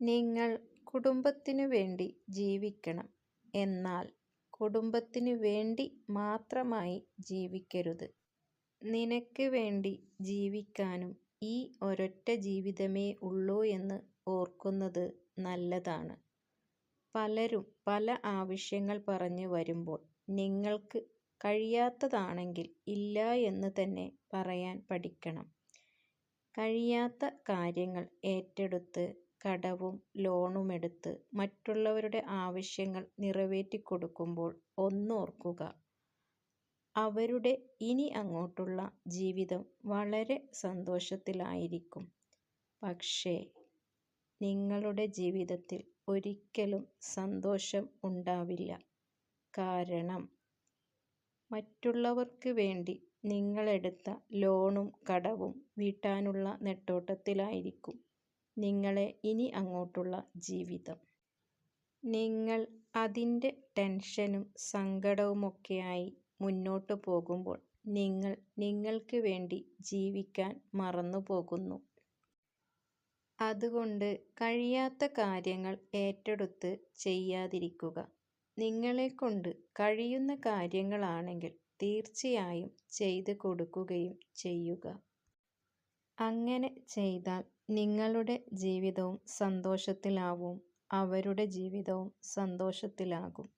നിങ്ങൾ കുടുംബത്തിനു വേണ്ടി ജീവിക്കണം. എന്നാൽ കുടുംബത്തിനു വേണ്ടി മാത്രമായി ജീവിക്കരുത്. നിനക്ക് വേണ്ടി ജീവിക്കാനും ഈ ഒരൊറ്റ ജീവിതമേ ഉള്ളൂ എന്ന് ഓർക്കുന്നത് നല്ലതാണ്. പലരും പല ആവശ്യങ്ങൾ പറഞ്ഞ് വരുമ്പോൾ നിങ്ങൾക്ക് കഴിയാത്തതാണെങ്കിൽ ഇല്ല എന്ന് തന്നെ പറയാൻ പഠിക്കണം. കഴിയാത്ത കാര്യങ്ങൾ ഏറ്റെടുത്ത് കടവും ലോണുമെടുത്ത് മറ്റുള്ളവരുടെ ആവശ്യങ്ങൾ നിറവേറ്റിക്കൊടുക്കുമ്പോൾ ഒന്നോർക്കുക. അവരുടെ ഇനി അങ്ങോട്ടുള്ള ജീവിതം വളരെ സന്തോഷത്തിലായിരിക്കും. പക്ഷേ നിങ്ങളുടെ ജീവിതത്തിൽ ഒരിക്കലും സന്തോഷം ഉണ്ടാവില്ല. കാരണം മറ്റുള്ളവർക്ക് വേണ്ടി നിങ്ങളെടുത്ത ലോണും കടവും വീട്ടാനുള്ള നെട്ടോട്ടത്തിലായിരിക്കും നിങ്ങളെ ഇനി അങ്ങോട്ടുള്ള ജീവിതം. നിങ്ങൾ അതിന്റെ ടെൻഷനും സങ്കടവുമൊക്കെയായി മുന്നോട്ട് പോകുമ്പോൾ നിങ്ങൾ നിങ്ങൾക്ക് വേണ്ടി ജീവിക്കാൻ മറന്നുപോകുന്നു. അതുകൊണ്ട് കഴിയാത്ത കാര്യങ്ങൾ ഏറ്റെടുത്ത് ചെയ്യാതിരിക്കുക. നിങ്ങളെക്കൊണ്ട് കഴിയുന്ന കാര്യങ്ങളാണെങ്കിൽ തീർച്ചയായും ചെയ്തു കൊടുക്കുകയും ചെയ്യുക. അങ്ങനെ ചെയ്താൽ നിങ്ങളുടെ ജീവിതവും സന്തോഷത്തിലാവും അവരുടെ ജീവിതവും സന്തോഷത്തിലാകും.